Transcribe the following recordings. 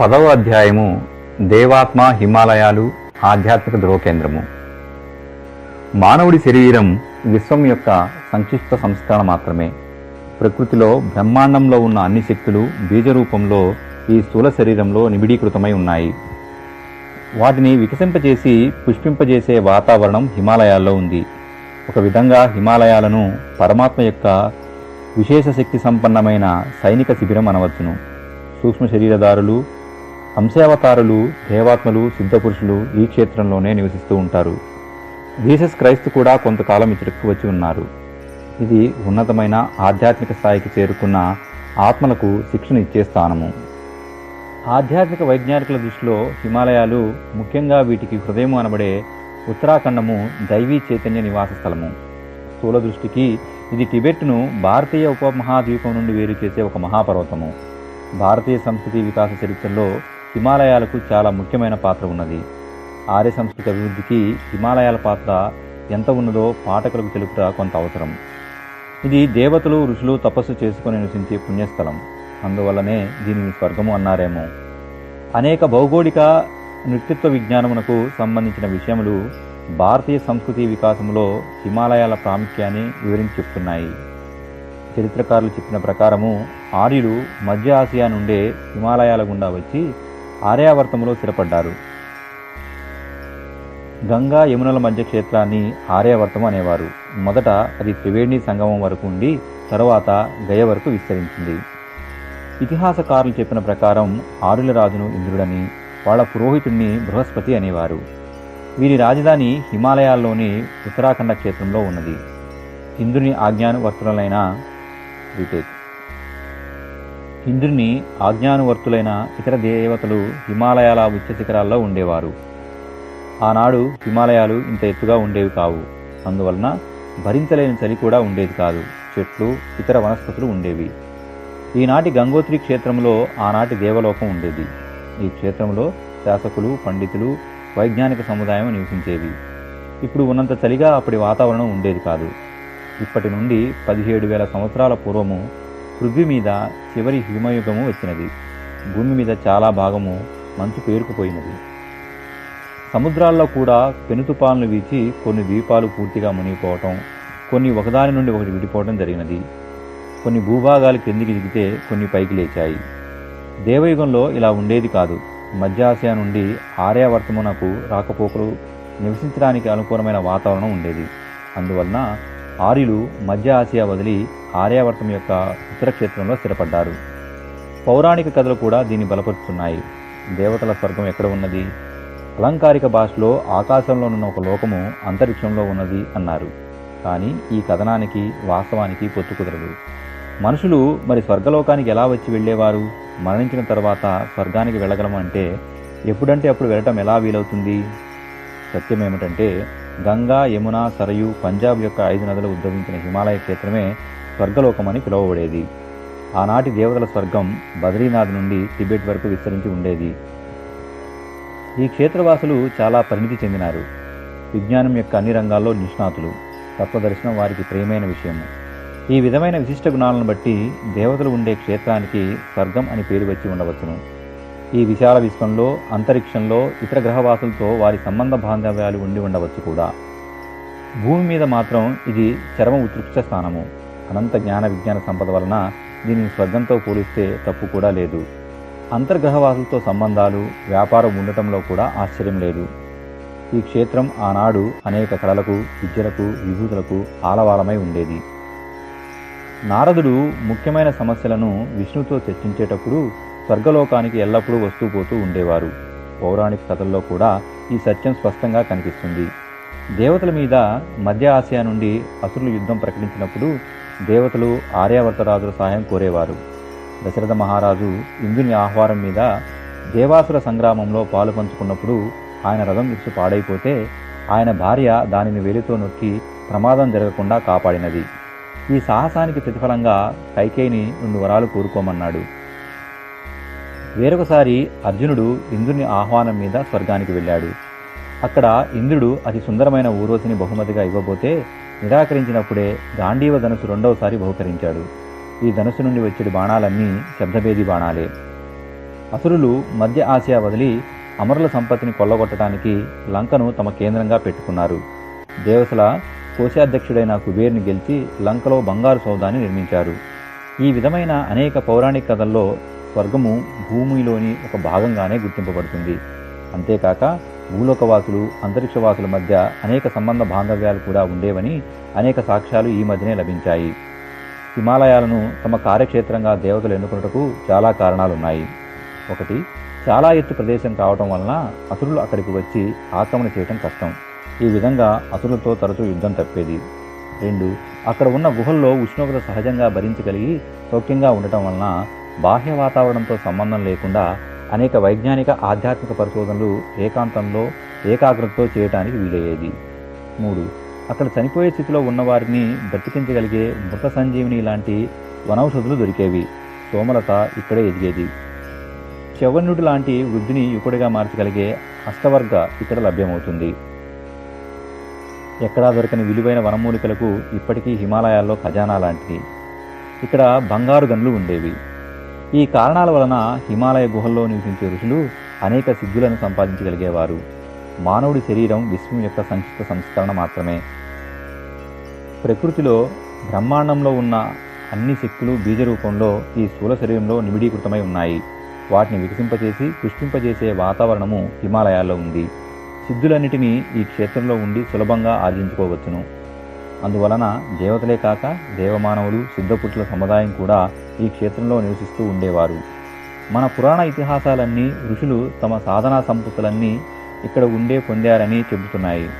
పదవ అధ్యాయము దేవాత్మ హిమాలయాలు ఆధ్యాత్మిక ధ్రువకేంద్రము మానవుడి శరీరం విశ్వం యొక్క సంక్షిప్త సంస్కరణ మాత్రమే. ప్రకృతిలో బ్రహ్మాండంలో ఉన్న అన్ని శక్తులు బీజరూపంలో ఈ స్థూల శరీరంలో నిబిడీకృతమై ఉన్నాయి. వాటిని వికసింపజేసి పుష్పింపజేసే వాతావరణం హిమాలయాల్లో ఉంది. ఒక విధంగా హిమాలయాలను పరమాత్మ యొక్క విశేష శక్తి సంపన్నమైన సైనిక శిబిరం అనవచ్చును. సూక్ష్మ శరీరదారులు అంశావతారులు దేవాత్మలు సిద్ధపురుషులు ఈ క్షేత్రంలోనే నివసిస్తూ ఉంటారు. జీసస్ క్రైస్తు కూడా కొంతకాలం ఇచ్చటికి వచ్చి ఉన్నారు. ఇది ఉన్నతమైన ఆధ్యాత్మిక స్థాయికి చేరుకున్న ఆత్మలకు శిక్షణ ఇచ్చే స్థానము. ఆధ్యాత్మిక వైజ్ఞానికుల దృష్టిలో హిమాలయాలు ముఖ్యంగా వీటికి హృదయం అనబడే ఉత్తరాఖండము దైవీ చైతన్య నివాస స్థలము. స్థూల దృష్టికి ఇది టిబెట్ను భారతీయ ఉపమహాద్వీపం నుండి వేరు చేసే ఒక మహాపర్వతము. భారతీయ సంస్కృతి వికాస చరిత్రలో హిమాలయాలకు చాలా ముఖ్యమైన పాత్ర ఉన్నది. ఆర్య సంస్కృతి అభివృద్ధికి హిమాలయాల పాత్ర ఎంత ఉన్నదో పాఠకులకు తెలుపుట కొంత అవసరం. ఇది దేవతలు ఋషులు తపస్సు చేసుకుని నివసించే పుణ్యస్థలం. అందువల్లనే దీనిని స్వర్గము అన్నారేమో. అనేక భౌగోళిక నృత్యత్వ విజ్ఞానమునకు సంబంధించిన విషయములు భారతీయ సంస్కృతి వికాసంలో హిమాలయాల ప్రాముఖ్యాన్ని వివరించి చెప్తున్నాయి. చరిత్రకారులు చెప్పిన ప్రకారము ఆర్యులు మధ్య ఆసియా నుండే హిమాలయాల గుండా వచ్చి ఆర్యావర్తములో స్థిరపడ్డారు. గంగా యమునల మధ్య క్షేత్రాన్ని ఆర్యావర్తం అనేవారు. మొదట అది త్రివేణి సంగమం వరకు ఉండి తరువాత గయ వరకు విస్తరించింది. ఇతిహాసకారులు చెప్పిన ప్రకారం ఆరుల రాజును ఇంద్రుడని వాళ్ళ పురోహితుడిని బృహస్పతి అనేవారు. వీరి రాజధాని హిమాలయాల్లోని ఉత్తరాఖండ క్షేత్రంలో ఉన్నది. ఇంద్రుని ఆజ్ఞానువర్తులైన రిటేక్ ఇంద్రుని ఆజ్ఞానువర్తులైన ఇతర దేవతలు హిమాలయాల ఉచ్చ శిఖరాల్లో ఉండేవారు. ఆనాడు హిమాలయాలు ఇంత ఎత్తుగా ఉండేవి కావు. అందువలన భరించలేని చలి కూడా ఉండేది కాదు. చెట్లు ఇతర వనస్పతులు ఉండేవి. ఈనాటి గంగోత్రి క్షేత్రంలో ఆనాటి దేవలోకం ఉండేది. ఈ క్షేత్రంలో శాసకులు పండితులు వైజ్ఞానిక సముదాయం నివసించేవి. ఇప్పుడు ఉన్నంత చలిగా అప్పటి వాతావరణం ఉండేది కాదు. ఇప్పటి నుండి పదిహేడు వేల సంవత్సరాల పూర్వము పృథ్వీ మీద చివరి హిమయుగము వచ్చినది. భూమి మీద చాలా భాగము మంచు పేరుకుపోయినది. సముద్రాల్లో కూడా పెనుతుపాలను వీచి కొన్ని ద్వీపాలు పూర్తిగా మునిగిపోవటం కొన్ని ఒకదాని నుండి ఒకటి విడిపోవటం జరిగినది. కొన్ని భూభాగాలు క్రిందికి దిగితే కొన్ని పైకి లేచాయి. దేవయుగంలో ఇలా ఉండేది కాదు. మధ్య ఆసియా నుండి ఆర్యావర్తమునకు రాకపోకలు నివసించడానికి అనుకూలమైన వాతావరణం ఉండేది. అందువలన ఆర్యులు మధ్య ఆసియా వదిలి ఆర్యావర్తం యొక్క ఉత్తర క్షేత్రంలో స్థిరపడ్డారు. పౌరాణిక కథలు కూడా దీన్ని బలపరుస్తున్నాయి. దేవతల స్వర్గం ఎక్కడ ఉన్నది? అలంకారిక భాషలో ఆకాశంలోనున్న ఒక లోకము అంతరిక్షంలో ఉన్నది అన్నారు. కానీ ఈ కథనానికి వాస్తవానికి పొత్తు కుదరదు. మనుషులు మరి స్వర్గలోకానికి ఎలా వచ్చి వెళ్ళేవారు? మరణించిన తర్వాత స్వర్గానికి వెళ్ళగలమంటే ఎప్పుడంటే అప్పుడు వెళ్ళటం ఎలా వీలవుతుంది? సత్యం ఏమిటంటే గంగా యమున సరయు పంజాబ్ యొక్క ఐదు నదులు ఉద్భవించిన హిమాలయ క్షేత్రమే స్వర్గలోకమని పిలువబడేది. ఆనాటి దేవతల స్వర్గం బద్రీనాథ్ నుండి టిబెట్ వరకు విస్తరించి ఉండేది. ఈ క్షేత్రవాసులు చాలా పరిణితి చెందినారు. విజ్ఞానం యొక్క అన్ని రంగాల్లో నిష్ణాతులు. తత్వదర్శనం వారికి ప్రియమైన విషయము. ఈ విధమైన విశిష్ట గుణాలను బట్టి దేవతలు ఉండే క్షేత్రానికి స్వర్గం అని పేరు వచ్చి ఉండవచ్చును. ఈ విశాల విశ్వంలో అంతరిక్షంలో ఇతర గ్రహవాసులతో వారి సంబంధ బాంధవ్యాలు ఉండి ఉండవచ్చు కూడా. భూమి మీద మాత్రం ఇది చరమ ఉత్కృష్ట స్థానము. అనంత జ్ఞాన విజ్ఞాన సంపద వలన దీనిని స్వర్గంతో పోలిస్తే తప్పు కూడా లేదు. అంతర్గ్రహవాసులతో సంబంధాలు వ్యాపారం ఉండటంలో కూడా ఆశ్చర్యం లేదు. ఈ క్షేత్రం ఆనాడు అనేక కళలకు విద్యలకు విభూతులకు ఆలవాలమై ఉండేది. నారదుడు ముఖ్యమైన సమస్యలను విష్ణుతో చర్చించేటప్పుడు స్వర్గలోకానికి ఎల్లప్పుడూ వస్తూ పోతూ ఉండేవారు. పౌరాణిక కథల్లో కూడా ఈ సత్యం స్పష్టంగా కనిపిస్తుంది. దేవతల మీద మధ్య ఆసియా నుండి అసురులు యుద్ధం ప్రకటించినప్పుడు దేవతలు ఆర్యావర్తరాజుల సహాయం కోరేవారు. దశరథ మహారాజు ఇంద్రుని ఆహ్వానం మీద దేవాసుర సంగ్రామంలో పాలు పంచుకున్నప్పుడు ఆయన రథం ఇచ్చు పాడైపోతే ఆయన భార్య దానిని వేలితో నొక్కి ప్రమాదం జరగకుండా కాపాడినది. ఈ సాహసానికి ప్రతిఫలంగా కైకేయిని రెండు వరాలు కోరుకోమన్నాడు. వేరొకసారి అర్జునుడు ఇంద్రుని ఆహ్వానం మీద స్వర్గానికి వెళ్ళాడు. అక్కడ ఇంద్రుడు అతి సుందరమైన ఊరోసిని బహుమతిగా ఇవ్వబోతే నిరాకరించినప్పుడే గాంధీవ ధనుసు రెండవసారి బహుకరించాడు. ఈ ధనుసు నుండి వచ్చే బాణాలన్నీ శబ్దభేది బాణాలే. అసురులు మధ్య ఆసియా వదిలి అమరుల సంపత్తిని కొల్లగొట్టడానికి లంకను తమ కేంద్రంగా పెట్టుకున్నారు. దేవసల కోశాధ్యక్షుడైన కుబేర్ని గెలిచి లంకలో బంగారు సౌదాన్ని నిర్మించారు. ఈ విధమైన అనేక పౌరాణిక కథల్లో స్వర్గము భూమిలోని ఒక భాగంగానే గుర్తింపబడుతుంది. అంతేకాక భూలోకవాసులు అంతరిక్షవాసుల మధ్య అనేక సంబంధ బాంధవ్యాలు కూడా ఉండేవని అనేక సాక్ష్యాలు ఈ మధ్యనే లభించాయి. హిమాలయాలను తమ కార్యక్షేత్రంగా దేవతలు ఎన్నుకున్నటకు చాలా కారణాలున్నాయి. ఒకటి చాలా ఎత్తు ప్రదేశం కావటం వలన అసురులు అక్కడికి వచ్చి ఆక్రమణ చేయటం కష్టం. ఈ విధంగా అసురులతో తరచూ యుద్ధం తప్పేది. రెండు అక్కడ ఉన్న గుహల్లో ఉష్ణోగ్రత సహజంగా భరించగలిగి సౌఖ్యంగా ఉండటం వలన బాహ్య వాతావరణంతో సంబంధం లేకుండా అనేక వైజ్ఞానిక ఆధ్యాత్మిక పరిశోధనలు ఏకాంతంలో ఏకాగ్రతతో చేయటానికి వీలయ్యేది. మూడు. అక్కడ చనిపోయే స్థితిలో ఉన్నవారిని బ్రతికించగలిగే మృత సంజీవిని లాంటి వనౌషధులు దొరికేవి. సోమలత ఇక్కడే ఎదిగేది. చవన్యుడు లాంటి వృద్ధిని యుకుడిగా మార్చగలిగే అష్టవర్గ ఇక్కడ లభ్యమవుతుంది. ఎక్కడా దొరకని విలువైన వనమూలికలకు ఇప్పటికీ హిమాలయాల్లో ఖజానా లాంటిది. ఇక్కడ బంగారు గన్లు ఉండేవి. ఈ కారణాల వలన హిమాలయ గుహల్లో నివసించే ఋషులు అనేక సిద్ధులను సంపాదించగలిగేవారు. మానవుడి శరీరం విశ్వం యొక్క సంక్షిప్త సంస్కరణ మాత్రమే. ప్రకృతిలో బ్రహ్మాండంలో ఉన్న అన్ని శక్తులు బీజ రూపంలో ఈ స్థూల శరీరంలో నిమిడీకృతమై ఉన్నాయి. వాటిని వికసింపచేసి పుష్పింపజేసే వాతావరణము హిమాలయాల్లో ఉంది. సిద్ధులన్నిటినీ ఈ క్షేత్రంలో ఉండి సులభంగా ఆర్జించుకోవచ్చును. అందువలన దేవతలే కాక దేవమానవులు సిద్ధపుట్ల సముదాయం కూడా ఈ క్షేత్రంలో నివసిస్తూ ఉండేవారు. మన పురాణ ఇతిహాసాలన్నీ ఋషులు తమ సాధనా సంపత్తులన్నీ ఇక్కడ ఉండే పొందారని చెబుతున్నాయి.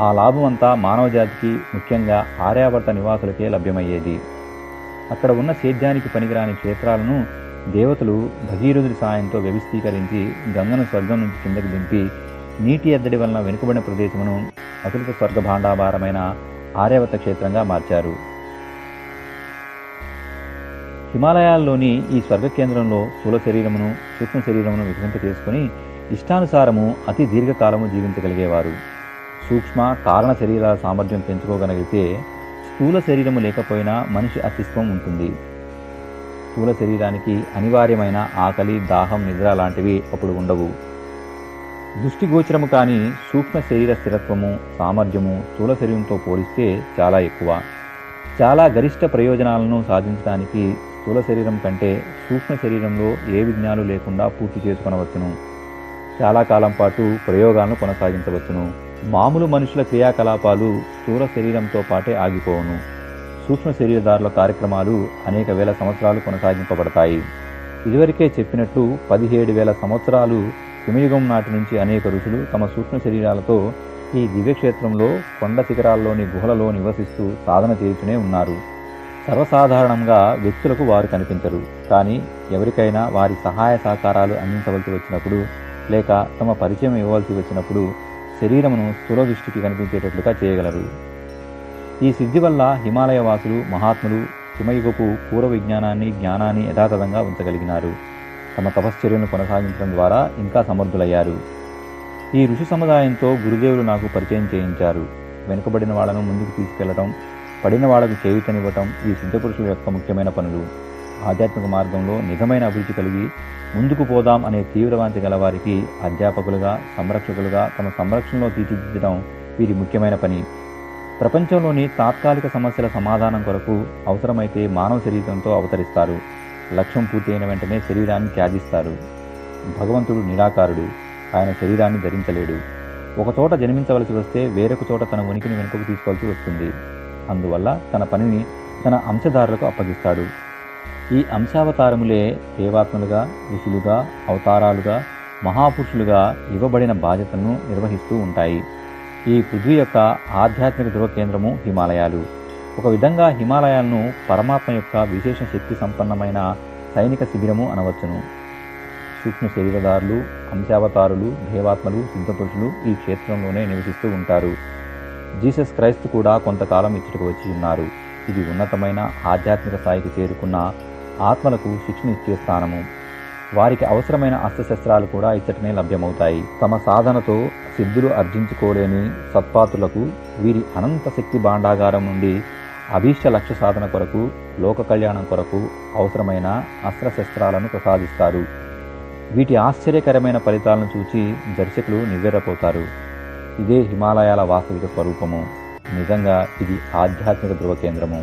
ఆ లాభం అంతా మానవజాతికి ముఖ్యంగా ఆర్యావర్త నివాసులకే లభ్యమయ్యేది. అక్కడ ఉన్న సేద్యానికి పనికిరాని క్షేత్రాలను దేవతలు భగీరథుడి సాయంతో వ్యవస్థీకరించి గంగను స్వర్గం నుంచి కిందకి దింపి నీటి ఎద్దడి వలన వెనుకబడిన ప్రదేశమును అతులిత స్వర్గ భాండాభారమైన ఆర్యవత క్షేత్రంగా మార్చారు. హిమాలయాల్లోని ఈ స్వర్గ కేంద్రంలో స్థూల శరీరమును సూక్ష్మ శరీరమును వికసింప చేసుకుని ఇష్టానుసారము అతి దీర్ఘకాలము జీవించగలిగేవారు. సూక్ష్మ కారణ శరీరాల సామర్థ్యం పెంచుకోగలిగితే స్థూల శరీరము లేకపోయినా మనిషి అస్తిత్వం ఉంటుంది. స్థూల శరీరానికి అనివార్యమైన ఆకలి దాహం నిద్ర లాంటివి అప్పుడు ఉండవు. దృష్టిగోచరము కానీ సూక్ష్మ శరీర స్థిరత్వము సామర్థ్యము స్థూల శరీరంతో పోలిస్తే చాలా ఎక్కువ. చాలా గరిష్ట ప్రయోజనాలను సాధించడానికి స్థూల శరీరం కంటే సూక్ష్మ శరీరంలో ఏ విజ్ఞానాలు లేకుండా పూర్తి చేసుకొనవచ్చును. చాలా కాలం పాటు ప్రయోగాలను కొనసాగించవచ్చును. మామూలు మనుషుల క్రియాకలాపాలు స్థూల శరీరంతో పాటే ఆగిపోవును. సూక్ష్మ శరీరదారుల కార్యక్రమాలు అనేక వేల సంవత్సరాలు కొనసాగింపబడతాయి. ఇదివరకే చెప్పినట్లు పదిహేడు వేల సంవత్సరాలు హిమయుగం నాటి నుంచి అనేక ఋషులు తమ సూక్ష్మ శరీరాలతో ఈ దివ్యక్షేత్రంలో కొండ శిఖరాల్లోని గుహలలో నివసిస్తూ సాధన చేయుచునే ఉన్నారు. సర్వసాధారణంగా వ్యక్తులకు వారు కనిపించరు. కానీ ఎవరికైనా వారి సహాయ సహకారాలు అందించవలసి వచ్చినప్పుడు లేక తమ పరిచయం ఇవ్వవలసి వచ్చినప్పుడు శరీరమును స్థూల దృష్టికి కనిపించేటట్లుగా చేయగలరు. ఈ సిద్ధి వల్ల హిమాలయ వాసులు మహాత్ములు హిమయుగపు పూర్వ విజ్ఞానాన్ని జ్ఞానాన్ని యథాతథంగా ఉంచగలిగినారు. తమ తపశ్చర్యను కొనసాగించడం ద్వారా ఇంకా సమర్థులయ్యారు. ఈ ఋషి సముదాయంతో గురుదేవులు నాకు పరిచయం చేయించారు. వెనుకబడిన వాళ్ళను ముందుకు తీసుకెళ్ళడం పడిన వాళ్ళకు చేయుతనివ్వటం ఈ సిద్ధపురుషుల యొక్క ముఖ్యమైన పనులు. ఆధ్యాత్మిక మార్గంలో నిజమైన అభిరుచి కలిగి ముందుకు పోదాం అనే తీవ్రవాంతి గల వారికి అధ్యాపకులుగా సంరక్షకులుగా తమ సంరక్షణలో తీర్చిదిద్దడం వీరి ముఖ్యమైన పని. ప్రపంచంలోని తాత్కాలిక సమస్యల సమాధానం కొరకు అవసరమైతే మానవ శరీరంతో అవతరిస్తారు. లక్ష్యం పూర్తయిన వెంటనే శరీరాన్ని త్యాగిస్తారు భగవంతుడు నిరాకారుడు. ఆయన శరీరాన్ని ధరించలేడు. ఒకచోట జన్మించవలసి వస్తే వేరొక చోట తన ఉనికిని వెనుకకు తీసుకోవాల్సి వస్తుంది. అందువల్ల తన పనిని తన అంశధారులకు అప్పగిస్తాడు. ఈ అంశావతారములే దేవాత్మలుగా ఋషులుగా అవతారాలుగా మహాపురుషులుగా ఇవ్వబడిన బాధ్యతను నిర్వహిస్తూ ఉంటాయి. ఈ పృథ్వీ యొక్క ఆధ్యాత్మిక ధృవ కేంద్రము హిమాలయాలు. ఒక విధంగా హిమాలయాలను పరమాత్మ యొక్క విశేష శక్తి సంపన్నమైన సైనిక శిబిరము అనవచ్చును. సూక్ష్మ శరీరదారులు అంశావతారులు దేవాత్మలు సిద్ధపురుషులు ఈ క్షేత్రంలోనే నివసిస్తూ ఉంటారు. జీసస్ క్రైస్తు కూడా కొంతకాలం ఇచ్చటకు వచ్చి ఉన్నారు. ఇది ఉన్నతమైన ఆధ్యాత్మిక స్థాయికి చేరుకున్న ఆత్మలకు శిక్షణ ఇచ్చే స్థానము. వారికి అవసరమైన అస్త్రశస్త్రాలు కూడా ఇచ్చటనే లభ్యమవుతాయి. తమ సాధనతో సిద్ధులు అర్జించుకోలేని సత్పాతులకు వీరి అనంత శక్తి భాండాగారం నుండి అభీష్ట లక్ష్య సాధన కొరకు లోక కళ్యాణం కొరకు అవసరమైన అస్త్రశస్త్రాలను ప్రసాదిస్తారు. వీటి ఆశ్చర్యకరమైన ఫలితాలను చూచి దర్శకులు నివ్వెరపోతారు. ఇదే హిమాలయాల వాస్తవిక స్వరూపము. నిజంగా ఇది ఆధ్యాత్మిక ధృవ కేంద్రము